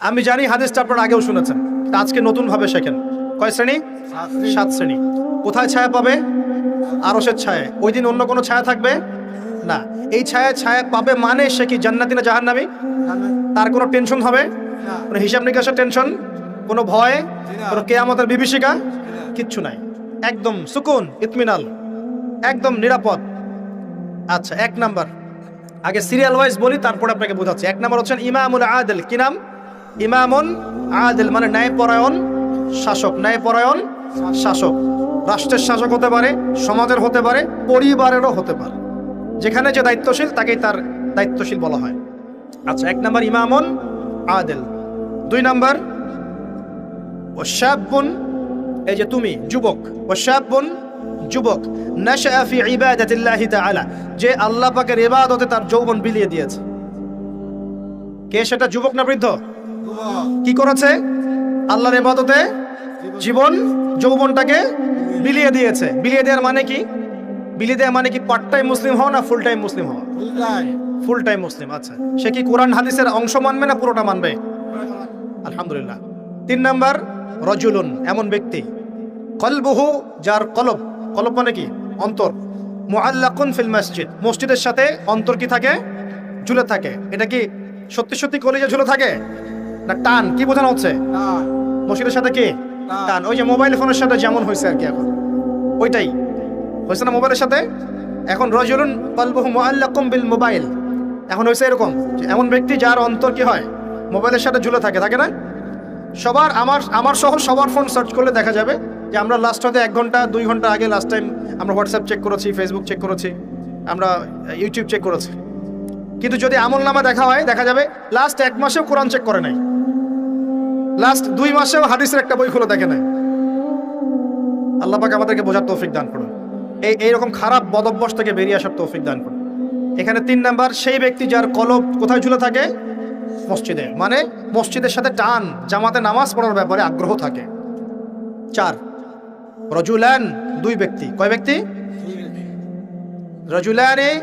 আমি জানি হাদিসটা আপনারা আগেও শুনেছেন তা আজকে নতুন ভাবে শেখেন। কয় শ্রেণি? সাত শ্রেণি। কোথায় ছায়া পাবে? আরসের ছায়া ওই দিন অন্য কোনো ছায়া থাকবে? না। এই ছায়া ছায়া পাবে মানে সে কি জান্নাতি না জাহান্নামি? তার কোনো টেনশন হবে? কোনো হিসাব নিকাশের টেনশন? কোনো ভয়? কোনো কেয়ামতের বিভীষিকা? কিচ্ছু নাই। একদম সুকুন ইতমিনাল একদম নিরাপদ। আচ্ছা এক নাম্বার। আগে সিরিয়াল ওয়াইজ বলি তারপরে আপনাকে বোঝাচ্ছি। এক নাম্বার হচ্ছেন ইমামুল আদেল। কি নাম? ইমামুন আদেল মানে ন্যায়পরায়ণ শাসক। ন্যায়পরায়ণ শাসক। রাষ্ট্রের শাসক হতে পারে, সমাজের হতে পারে, পরিবারেরও হতে পারে। যেখানে যে দায়িত্বশীল, তাকেই তার দায়িত্বশীল বলা হয়। আচ্ছা এক নাম্বার ইমামুন আদেল। দুই নাম্বার, ওয়াশাবুন, এই যে তুমি, যুবক, ওয়াশাবুন, যুবক নাশা ফি ইবাদাতিল্লাহি তাআলা, যে আল্লাহ পাকের ইবাদতে তার যৌবন বিলিয়ে দিয়েছে। কে সেটা, যুবক না বৃদ্ধ? কি করেছে? আল্লাহর এবাদতে জীবন যৌবনটাকে বিলিয়ে দিয়েছে। বিলিয়ে দেওয়ার মানে কি? বিলিয়ে দেওয়া মানে কি পার্ট টাইম মুসলিম হওয়া না ফুল টাইম মুসলিম হওয়া? ফুল টাইম মুসলিম আচ্ছা। সে কি কোরআন হাদিসের অংশ মানবে না পুরোটা মানবে? আলহামদুলিল্লাহ। তিন নাম্বার রজুলুন এমন ব্যক্তি। কলবহু যার কলব কলব মানে কি? অন্তর। মুআল্লাকুন ফিল মসজিদ। মসজিদের সাথে অন্তর কি থাকে? ঝুলে থাকে। এটা কি সত্যি সত্যি কলেজে ঝুলে থাকে? না টান কি বোঝানো হচ্ছে? মসজিদের সাথে কি? টান। ওই যে মোবাইল ফোনের সাথে যেমন হয়েছে আর কি এখন। ওইটাই। হয়েছে না মোবাইলের সাথে? এখন রজুলুন কলবহু মুআল্লাকুম বিল মোবাইল। এখন হয়েছে এরকম যে এমন ব্যক্তি যার অন্তর কি হয়? মোবাইলের সাথে ঝুলে থাকে থাকে না? সবার আমার আমার সহ সবার ফোন সার্চ করলে দেখা যাবে যে আমরা লাস্ট হয়তো এক ঘণ্টা দুই ঘণ্টা আগে লাস্ট টাইম আমরা হোয়াটসঅ্যাপ চেক করেছি ফেসবুক চেক করেছি আমরা ইউটিউব চেক করেছি। কিন্তু যদি আমল নামা দেখা হয় দেখা যাবে লাস্ট এক মাসেও কোরআন চেক করে নাই। লাস্ট দুই মাসেও হাদিসের একটা বই খুলে দেখে নাই। আল্লাহ পাক আমাদেরকে বোঝার তৌফিক দান করুন। এই এইরকম খারাপ বদভ্যাস থেকে বেরিয়ে আসার তৌফিক দান করুন। এখানে তিন নাম্বার, সেই ব্যক্তি যার কলব কোথায় ঝুলে থাকে? মসজিদে। মানে মসজিদের সাথে টান, জামাতে নামাজ পড়ার ব্যাপারে আগ্রহ থাকে। চার, রজুলান দুই ব্যক্তি। কয় ব্যক্তি? রজুলানে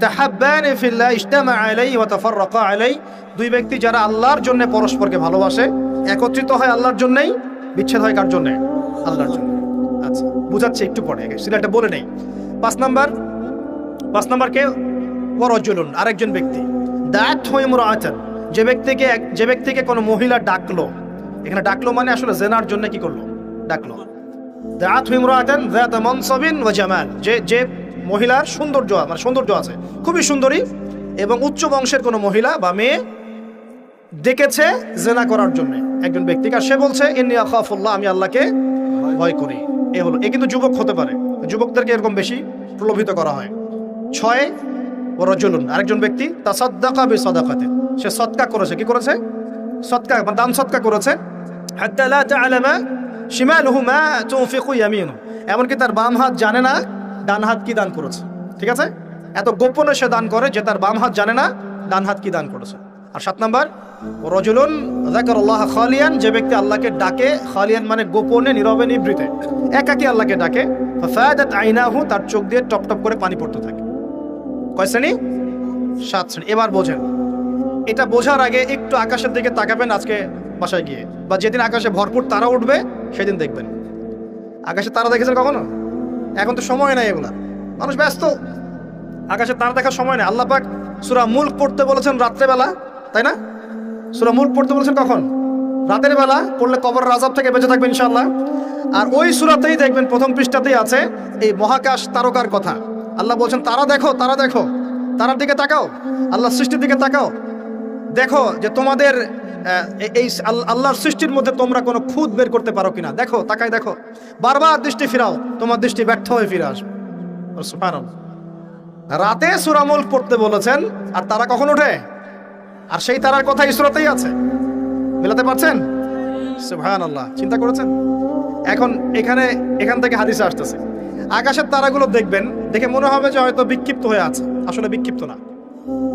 তাহাব্বানে ফিল্লাহ ইজতামা আলাই ওয়া তাফাররাকা আলাই দুই ব্যক্তি যারা আল্লাহর জন্য পরস্পরকে ভালোবাসে। একত্রিত হয় আল্লাহর জন্যই, বিচ্ছেদ হয় কার জন্যে? আল্লাহর জন্য। আচ্ছা বুঝাচ্ছে একটু পরে সিলেটটা বলে নেই। পাঁচ নাম্বার পাঁচ নাম্বার কে? ওয়ারজুলুন আরেকজন ব্যক্তি। দাঁত হয়ে মুরাআতান যে ব্যক্তিকে যে ব্যক্তিকে কোনো মহিলা ডাকলো, এখানে ডাকলো মানে আসলে জেনার জন্য কি করল? ডাকলো। ওয়া জামাল, যে যে মহিলার সৌন্দর্য মানে সৌন্দর্য আছে, খুবই সুন্দরী এবং উচ্চ বংশের কোনো মহিলা বা মেয়ে ডেকেছে জেনা করার জন্য। একজন ব্যক্তিকে আর সে বলছে, ইন্নি আখাফুল্লাহ, আমি আল্লাহকে ভয় করি। এ হলো, এ কিন্তু যুবক হতে পারে। যুবকদেরকে এরকম বেশি প্রলোভিত করা হয়। ছয় ও রজুলুন, আরেকজন ব্যক্তি তা সদ্দাকা বি সদাকাতে সে সৎকা করেছে, কি করেছে? সৎকা মানে দান সৎকা করেছে। এমনকি তার বাম হাত জানে না, ডান হাত কি দান করেছে। ঠিক আছে? এত গোপনে সে দান করে যে তার বাম হাত জানে না, ডান হাত কি দান করেছে। আর সাত নাম্বার, রজুলুন যাকারাল্লাহ খালিয়ান, যে ব্যক্তি আল্লাহকে ডাকে, খালিয়ান মানে গোপনে, নীরবে নিভৃতে একাকি আল্লাহকে ডাকে আইনাহু, তার চোখ দিয়ে টপ টপ করে পানি পড়তে থাকে। কয় শ্রেণি? সাত শ্রেণি। এবার বোঝেন। এটা বোঝার আগে একটু আকাশের দিকে তাকাবেন আজকে বাসায় গিয়ে। বা যেদিন আকাশে ভরপুর তারা উঠবে, সেদিন দেখবেন। আকাশে তারা দেখেছেন কখনো? এখন তো সময় নাই এগুলা। মানুষ ব্যস্ত। আকাশে তারা দেখার সময় নেই। আল্লাহ পাক সুরা মুল্ক পড়তে বলেছেন রাত্রেবেলা। তাই না? সুরা মুল্ক পড়তে বলেছেন কখন? রাতের বেলা পড়লে কবর রাজাব থেকে বেঁচে থাকবে ইনশাল্লাহ আর ওই সুরাতেই দেখবেন প্রথম পৃষ্ঠাতেই আছে এই মহাকাশ তারকার কথা। আল্লাহ বলছেন, তারা দেখো তারা দেখো। তারার দিকে তাকাও। আল্লাহ সৃষ্টির দিকে তাকাও। দেখো যে তোমাদের এই আল্লাহর সৃষ্টির মধ্যে তোমরা কোনো খুদ বের করতে পারো কিনা। দেখো তাকাই দেখো। বারবার দৃষ্টি ফিরাও, তোমার দৃষ্টি ব্যর্থ হয়ে ফিরে আসবে। রাতে সুরামুল পড়তে বলেছেন, আর তারা কখন ওঠে আর সেই তারার কথা ইসরতেই আছে। মেলাতে পারছেন? সুবহান আল্লাহ চিন্তা করেছেন? এখন এখানে, এখান থেকে হাদিসে আসতেছে। আকাশের তারাগুলো দেখবেন, দেখে মনে হবে যে হয়তো বিক্ষিপ্ত হয়ে আছে। আসলে বিক্ষিপ্ত না।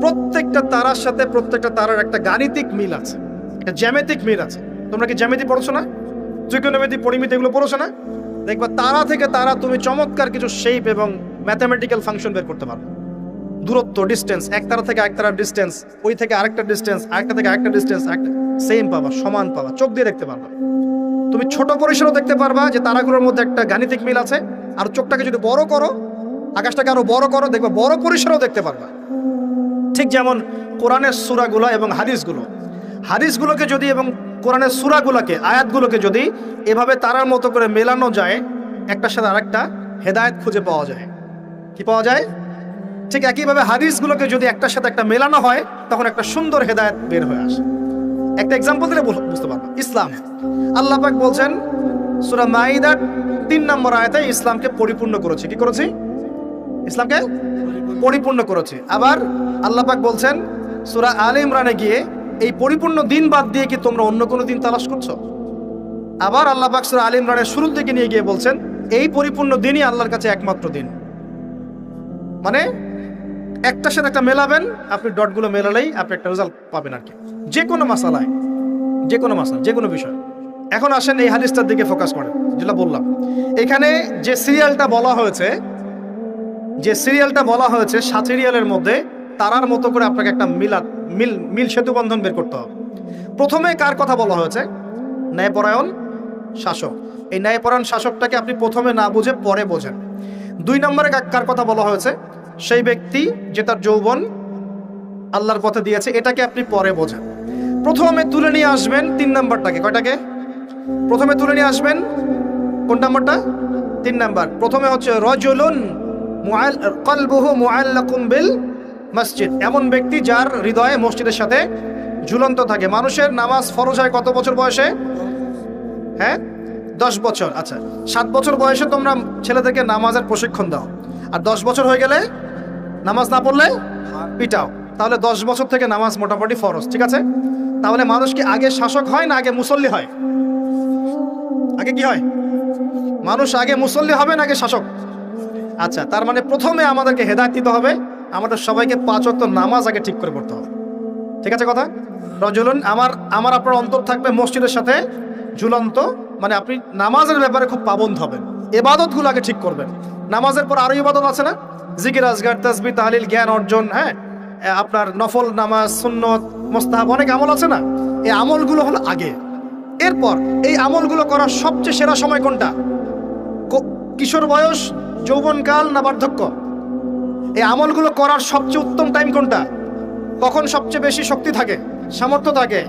প্রত্যেকটা তারার সাথে প্রত্যেকটা তারার একটা গাণিতিক মিল আছে। একটা জ্যামিতিক মিল আছে। তোমরা কি জ্যামিতি পড়ছো না? ত্রিকোণমিতি, পরিমিতি এগুলো পড়ছো না? দেখবা তারা থেকে তারা তুমি চমৎকার কিছু শেপ এবং ম্যাথামেটিক্যাল ফাংশন বের করতে পারবে। দূরত্ব ডিস্টেন্স একতারা থেকে একতারার ডিস্টেন্স ওই থেকে আরেকটা ডিস্টেন্স আরেকটা থেকে আরেকটা ডিস্টেন্স একটা সেম পাবা, সমান পাবা, চোখ দিয়ে দেখতে পারবা। তুমি ছোট পরিসরও দেখতে পারবা যে তারাগুলোর মধ্যে একটা গাণিতিক মিল আছে, আর চোখটাকে যদি বড় করো, আকাশটাকে আরও বড় করো, দেখবে বড় পরিসরেও দেখতে পারবা। ঠিক যেমন কোরআনের সুরাগুলো এবং হাদিসগুলো। হাদিসগুলোকে যদি এবং কোরআনের সুরাগুলোকে, আয়াতগুলোকে যদি এভাবে তারার মতো করে মেলানো যায়, একটার সাথে আরেকটা হেদায়েত খুঁজে পাওয়া যায়। কি পাওয়া যায়? ঠিক একইভাবে হাদিসগুলোকে যদি একটার সাথে একটা মেলানো হয়, তখন একটা সুন্দর হেদায়েত বের হয়ে আসে। একটা এক্সাম্পল দিলে বুঝতে পারব। ইসলাম। আল্লাহ পাক বলছেন, সূরা মাইদার তিন নম্বর আয়াতে ইসলামকে পরিপূর্ণ করেছে। কি করেছি? ইসলামকে পরিপূর্ণ করেছে। আবার আল্লাহ পাক বলছেন, সুরা আলে ইমরানে গিয়ে এই পরিপূর্ণ দিন বাদ দিয়ে কি তোমরা অন্য কোনো দিন তালাশ করছ? আবার আল্লাহ পাক সূরা আলে ইমরানের শুরুর দিকে নিয়ে গিয়ে বলছেন, এই পরিপূর্ণ দিনই আল্লাহর কাছে একমাত্র দিন। মানে একটার সাথে একটা মেলাবেন, আপনি ডটগুলো মেলালেই আপনি একটা রেজাল্ট পাবেন আর কি। যে কোনো মাসালায় যে কোনো মাসালা যে কোনো বিষয়। এখন আসেন এই হাদিসটার দিকে ফোকাস করেন, যেটা বললাম। এখানে যে সিরিয়ালটা বলা হয়েছে, যে সিরিয়ালটা বলা হয়েছে সাত সিরিয়ালের মধ্যে তারার মতো করে আপনাকে একটা মিলাদ, মিল মিল সেতু বন্ধন বের করতে হবে। প্রথমে কার কথা বলা হয়েছে? ন্যায়পরায়ণ শাসক। এই ন্যায়পরায়ণ শাসকটাকে আপনি প্রথমে না বুঝে পরে বোঝেন। দুই নম্বরে কার কথা বলা হয়েছে? সেই ব্যক্তি যে তার যৌবন আল্লাহর পথে দিয়েছে, এটাকে আপনি পরে বোঝেন। প্রথমে তুলে নিয়ে আসবেন তিন নাম্বারটাকে। কয়টাকে? প্রথমে তুলে নিয়ে আসবেন কোন নাম্বারটা? তিন নাম্বার। প্রথমে হচ্ছে, রজুলুন কলবুহু বিল মসজিদ। এমন ব্যক্তি যার হৃদয়ে মসজিদের সাথে ঝুলন্ত থাকে। মানুষের নামাজ ফরজ হয় কত বছর বয়সে? হ্যাঁ? দশ বছর। আচ্ছা সাত বছর বয়সে তোমরা ছেলেদেরকে নামাজের প্রশিক্ষণ দাও। আর দশ বছর হয়ে গেলে নামাজ না পড়লে পিটাও। তাহলে দশ বছর থেকে নামাজ মোটামুটি ফরজ, ঠিক আছে? তাহলে মানুষ কি আগে শাসক হয় না আগে মুসল্লি হয়? আগে কি হয়? মানুষ আগে মুসল্লি হবে না আগে শাসক? আচ্ছা তার মানে প্রথমে আমাদেরকে হেদায়ত দিতে হবে। আমাদের সবাইকে পাঁচ ওয়াক্ত নামাজ আগে ঠিক করে পড়তে হবে। ঠিক আছে কথা? রজুলুন আমার আমার আপনার অন্তর থাকবে মসজিদের সাথে ঝুলন্ত। মানে আপনি নামাজের ব্যাপারে খুব পাবন্ধ হবেন। এবাদতগুলো আগে ঠিক করবেন। নামাজের পর আরও ইবাদত আছে না? জিকির, আজগার তাসবি তাহলিল, জ্ঞান অর্জন হ্যাঁ? আপনার নফল নামাজ, সুন্নত, মোস্তাহাব, অনেক আমল আছে না? এই আমলগুলো হলো আগে। এরপর এই আমলগুলো করার সবচেয়ে সেরা সময় কোনটা? কিশোর বয়স, যৌবনকাল না বার্ধক্য? এই আমলগুলো করার সবচেয়ে উত্তম টাইম কোনটা? কখন সবচেয়ে বেশি শক্তি থাকে? সামর্থ্য থাকে?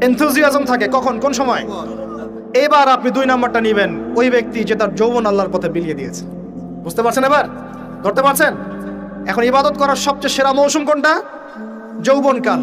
এনথুজিয়াজম থাকে? কখন? কোন সময়? এবার আপনি দুই নাম্বারটা নেবেন। ওই ব্যক্তি যে তার যৌবন আল্লাহর পথে বিলিয়ে দিয়েছে। বুঝতে পারছেন এবার? ধরতে পারছেন? এখন ইবাদত করার সবচেয়ে সেরা মৌসুম কোনটা? যৌবনকাল।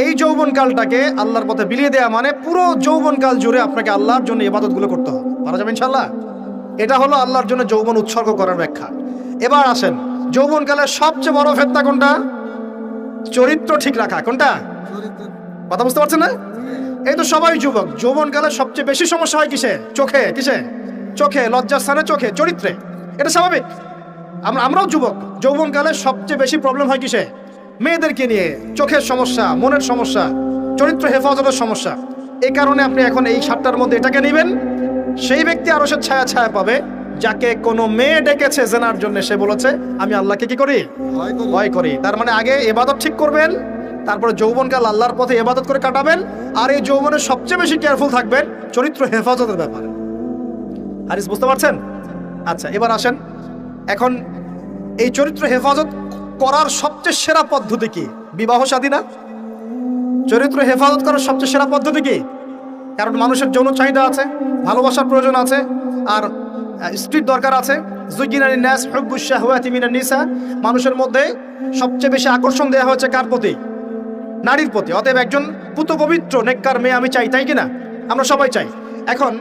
এই যৌবনকালটাকে আল্লাহর পথে বিলিয়ে দেওয়া মানে পুরো যৌবনকাল জুড়ে আপনাকে আল্লাহর জন্য ইবাদতগুলো করতে হবে। পারা যাবে ইনশাল্লাহ এটা হলো আল্লাহর জন্য যৌবন উৎসর্গ করার ব্যাখ্যা। এবার আসেন, যৌবনকালের সবচেয়ে বড় ফেতনা কোনটা? চরিত্র ঠিক রাখা। কোনটা? কথা বুঝতে পারছেন না? এই তো সবাই যুবক, যৌবনকালে সবচেয়ে বেশি সমস্যা হয় কিসে? চোখে কিসে? চোখে লজ্জার লজ্জাস্থানে চোখে, চরিত্রে। এটা স্বাভাবিক? আমরা আমরাও যুবক। যৌবনকালে সবচেয়ে বেশি প্রবলেম হয় কিসে? মেয়েদেরকে নিয়ে। চোখের সমস্যা মনের সমস্যা চরিত্র হেফাজতের সমস্যা। এই কারণে আপনি এখন এই সাতটার মধ্যে এটাকে নেবেন। সেই ব্যক্তি আরও সে ছায়া ছায়া পাবে যাকে কোনো মেয়ে ডেকেছে জেনার জন্য সে বলেছে আমি আল্লাহকে কি করি? ভয় করি। তার মানে আগে এবাদত ঠিক করবেন তারপরে যৌবনকাল আল্লাহর পথে এবাদত করে কাটাবেন আর এই যৌবনে সবচেয়ে বেশি কেয়ারফুল থাকবেন চরিত্র হেফাজতের ব্যাপারে। হারিস বুঝতে পারছেন? আচ্ছা এবার আসেন। এখন এই চরিত্র হেফাজত করার সবচেয়ে সেরা পদ্ধতি কি? বিবাহ সাদী না? চরিত্র হেফাজত করার সবচেয়ে সেরা পদ্ধতি কি? কারণ মানুষের যৌন চাহিদা আছে, ভালোবাসার প্রয়োজন আছে, আর স্ত্রীর দরকার আছে। ন্যাস নিসা মানুষের মধ্যে সবচেয়ে বেশি আকর্ষণ দেওয়া হয়েছে কার প্রতি? নারীর প্রতি। অতএব একজন পুত পবিত্র নেককার মেয়ে আমি চাই, তাই কিনা আমরা সবাই চাই। এখন,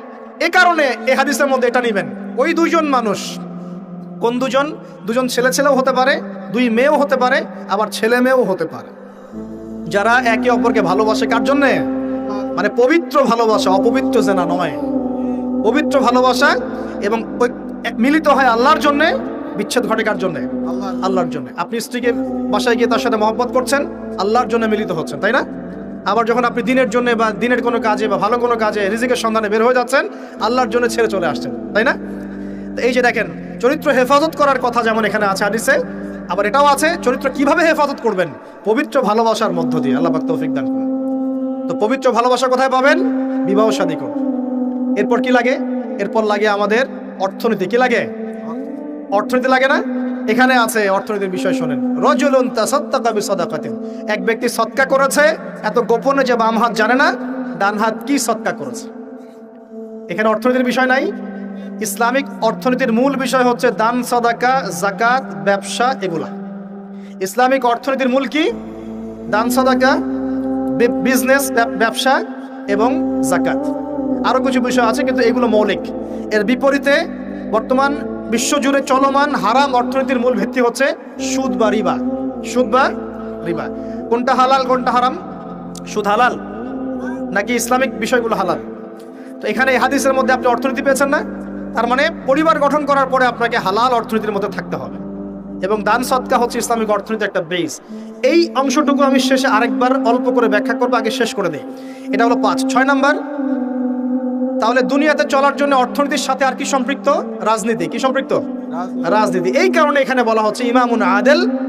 এ কারণে এ হাদিসের মধ্যে এটা নেবেন। ওই দুইজন মানুষ কোন দুজন? দুজন ছেলে ছেলেও হতে পারে, দুই মেয়েও হতে পারে, আবার ছেলে মেয়েও হতে পারে। যারা একে অপরকে ভালোবাসে, কার জন্যে? মানে পবিত্র ভালোবাসা, অপবিত্র জেনা নয়। পবিত্র ভালোবাসা এবং মিলিত হয় আল্লাহর জন্যে, বিচ্ছেদ ঘটে কার জন্যে? আল্লাহর জন্য। আপনি স্ত্রীকে বাসায় গিয়ে তার সাথে মহব্বত করছেন, আল্লাহর জন্য মিলিত হচ্ছেন, তাই না? আবার যখন আপনি দিনের জন্য বা দিনের কোনো কাজে বা ভালো কোনো কাজে রিজিকের সন্ধানে বের হয়ে যাচ্ছেন, আল্লাহর জন্য ছেড়ে চলে আসছেন, তাই না? এই যে দেখেন চরিত্র হেফাজত করার কথা যেমন এখানে আছে হাদিসে, আবার এটাও আছে, চরিত্র কীভাবে হেফাজত করবেন? পবিত্র ভালোবাসার মধ্য দিয়ে। আল্লাহ তৌফিক দান করুন। তো পবিত্র ভালোবাসা কোথায় পাবেন? বিবাহ করুন। এরপর কি লাগে? এরপর লাগে আমাদের অর্থনীতি। কি লাগে? অর্থনীতি লাগে না? এখানে আছে অর্থনীতির বিষয় শোনেন। রজুলুন তাসাদ্দাকা বিসাদাকাতিন। এক ব্যক্তি সৎকা করেছে, এত গোপনে যে বাম হাত জানে না, ডান হাত কি সৎকা করেছে? এখানে অর্থনীতির বিষয় নাই। ইসলামিক অর্থনীতির মূল বিষয় হচ্ছে দান, সদাকা জাকাত ব্যবসা এগুলা। ইসলামিক অর্থনীতির মূল কি? দান, সদাকা বিজনেস ব্যবসা এবং জাকাত আরও কিছু বিষয় আছে কিন্তু এগুলো মৌলিক। এর বিপরীতে বর্তমান বিশ্বজুড়ে চলমান হারাম অর্থনীতির মূল ভিত্তি হচ্ছে সুদ বা রিবা। সুদ বা রিবা। কোনটা হালাল, কোনটা হারাম? সুদ হালাল? নাকি ইসলামিক বিষয়গুলো হালাল? তো এখানে হাদিসের মধ্যে আপনি অর্থনীতি পেয়েছেন না? তার মানে পরিবার গঠন করার পরে আপনাকে হালাল অর্থনীতির মধ্যে থাকতে হবে। এবং দান সৎকা হচ্ছে ইসলামিক অর্থনীতির একটা বেস এই অংশটুকু আমি শেষে আরেকবার অল্প করে ব্যাখ্যা করব আগে শেষ করে দিই। এটা হলো পাঁচ। ছয় নাম্বার তাহলে দুনিয়াতে চলার জন্য অর্থনীতির সাথে আর কি সম্পৃক্ত? রাজনীতি। কি সম্পৃক্ত? রাজনীতি। এই কারণে এখানে বলা হচ্ছে ইমামুন আদেল